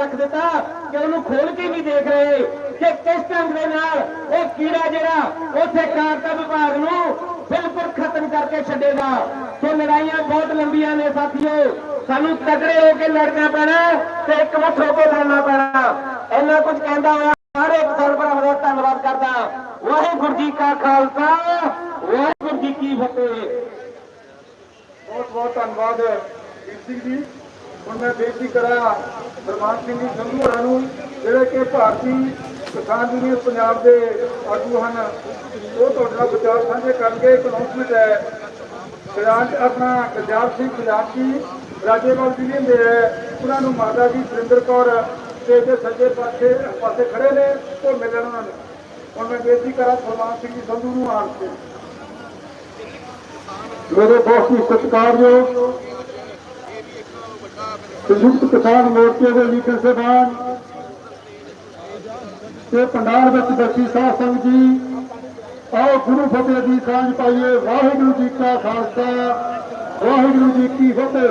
ਰੱਖ ਦਿੱਤਾ। ਕਿ ਉਹਨੂੰ ਖੋਲ ਕੇ ਨਹੀਂ ਦੇਖ ਰਹੇ ਕਿ ਕਿਸ ਢੰਗ ਦੇ ਨਾਲ ਉਹ ਕੀੜਾ ਜਿਹੜਾ ਉਥੇ ਕਾਰਤਾ ਵਿਭਾਗ ਨੂੰ ਬਿਲਕੁਲ ਖਤਮ ਕਰਕੇ ਛੱਡੇਗਾ। ਸੋ ਲੜਾਈਆਂ ਬਹੁਤ ਲੰਬੀਆਂ ਨੇ ਸਾਥੀਓ। ਸਾਨੂੰ ਤਕੜੇ ਹੋ ਕੇ ਲੜਨਾ ਪੈਣਾ ਤੇ ਇਕਮੁੱਠ ਹੋ ਕੇ ਲੜਨਾ ਪੈਣਾ। ਇੰਨਾ ਕੁਝ ਕਹਿੰਦਾ ਹੋਇਆ ਸਾਰੇ ਕਿਸਾਨ ਭਰਾਵਾਂ ਦਾ ਧੰਨਵਾਦ ਕਰਦਾ। ਵਾਹਿਗੁਰੂ ਜੀ ਕਾ ਖਾਲਸਾ, ਵਾਹਿਗੁਰੂ ਜੀ ਕੀ ਫਤਿਹ। ਬਹੁਤ ਬਹੁਤ ਧੰਨਵਾਦ ਸਿੰਘ ਜੀ। ਹੁਣ ਮੈਂ ਬੇਨਤੀ ਕਰਾਂ ਸਰਮਾਨ ਸਿੰਘ ਜੀ ਸੰਧੂ ਹੋਰਾਂ ਨੂੰ, ਜਿਹੜੇ ਕਿ ਭਾਰਤੀ ਕਿਸਾਨ ਯੂਨੀਅਨ ਪੰਜਾਬ ਦੇ ਆਗੂ ਹਨ, ਉਹ ਤੁਹਾਡੇ ਨਾਲ ਵਿਚਾਰ ਸਾਂਝੇ ਕਰਨਗੇ। ਇੱਕ ਅਨਾਉਂਸਮੈਂਟ ਹੈ ਖਜ਼ਾਨ ਆਪਣਾ ਗਰਜਾਰ ਸਿੰਘ ਖਜ਼ਾਨਚੀ ਰਾਜੇਵਾਲ ਯੂਨੀਅਨ ਦੇ ਹੈ। ਉਹਨਾਂ ਨੂੰ ਮਾਤਾ ਜੀ ਸੁਰਿੰਦਰ ਕੌਰ ਤੇ ਦੇ ਸੱਜੇ ਪਾਸੇ ਪਾਸੇ ਖੜੇ ਨੇ, ਉਹ ਮਿਲਣ ਉਹਨਾਂ ਨੂੰ। ਹੁਣ ਮੈਂ ਬੇਨਤੀ ਕਰਾਂ ਸਰਮਾਨ ਸਿੰਘ ਜੀ ਸੰਧੂ ਨੂੰ ਆਣ ਕੇ ਮੇਰੇ ਬਹੁਤ ਹੀ ਸਤਿਕਾਰਯੋਗ ਸੰਯੁਕਤ ਕਿਸਾਨ ਮੋਰਚੇ ਦੇ ਲੀਡਰ ਸਾਹਿਬਾਨ, ਤੇ ਪੰਡਾਲ ਵਿੱਚ ਬੈਠੀ ਸਾਧ ਸਿੰਘ ਜੀ, ਆਓ ਗੁਰੂ ਫਤਿਹ ਦੀ ਸਾਂਝ ਪਾਈਏ। ਵਾਹਿਗੁਰੂ ਜੀ ਕਾ ਖਾਲਸਾ, ਵਾਹਿਗੁਰੂ ਜੀ ਕੀ ਫਤਿਹ।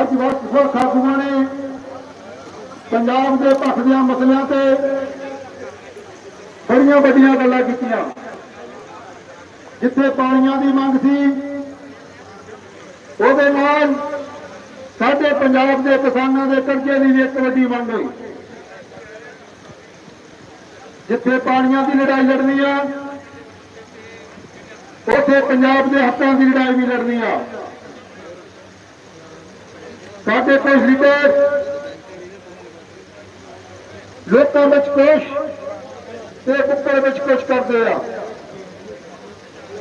ਅੱਜ ਵਕਤ ਸੋ ਸਾਧੂਆਂ ਨੇ ਪੰਜਾਬ ਦੇ ਪੱਖ ਦੀਆਂ ਮਸਲਿਆਂ ਤੇ ਬੜੀਆਂ ਵੱਡੀਆਂ ਗੱਲਾਂ ਕੀਤੀਆਂ। ਜਿੱਥੇ ਪਾਣੀਆਂ ਦੀ ਮੰਗ ਸੀ, ਉਹਦੇ ਨਾਲ ਸਾਡੇ ਪੰਜਾਬ ਦੇ ਕਿਸਾਨਾਂ ਦੇ ਕਰਜ਼ੇ ਦੀ ਵੀ ਇੱਕ ਵੱਡੀ ਮੰਗ ਹੋਈ। ਜਿੱਥੇ ਪਾਣੀਆਂ ਦੀ ਲੜਾਈ ਲੜਨੀ ਆ, ਉੱਥੇ ਪੰਜਾਬ ਦੇ ਹੱਕਾਂ ਦੀ ਲੜਾਈ ਵੀ ਲੜਨੀ ਆ। ਸਾਡੇ ਕੁਝ ਲੀਡਰ ਲੋਕਾਂ ਵਿੱਚ ਕੁਛ ਤੇ ਕੁੱਕੜ ਵਿੱਚ ਕੁਛ ਕਰਦੇ ਆ।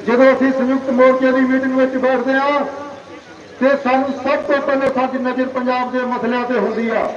ਜਦੋਂ ਅਸੀਂ ਸੰਯੁਕਤ ਮੋਰਚੇ ਦੀ ਮੀਟਿੰਗ ਵਿੱਚ ਬੈਠਦੇ ਆ ਤੇ ਸਾਨੂੰ ਸਭ ਤੋਂ ਪਹਿਲਾਂ ਸਾਡੀ ਨਜ਼ਰ ਪੰਜਾਬ ਦੇ ਮਸਲਿਆਂ ਤੇ ਹੁੰਦੀ ਆ।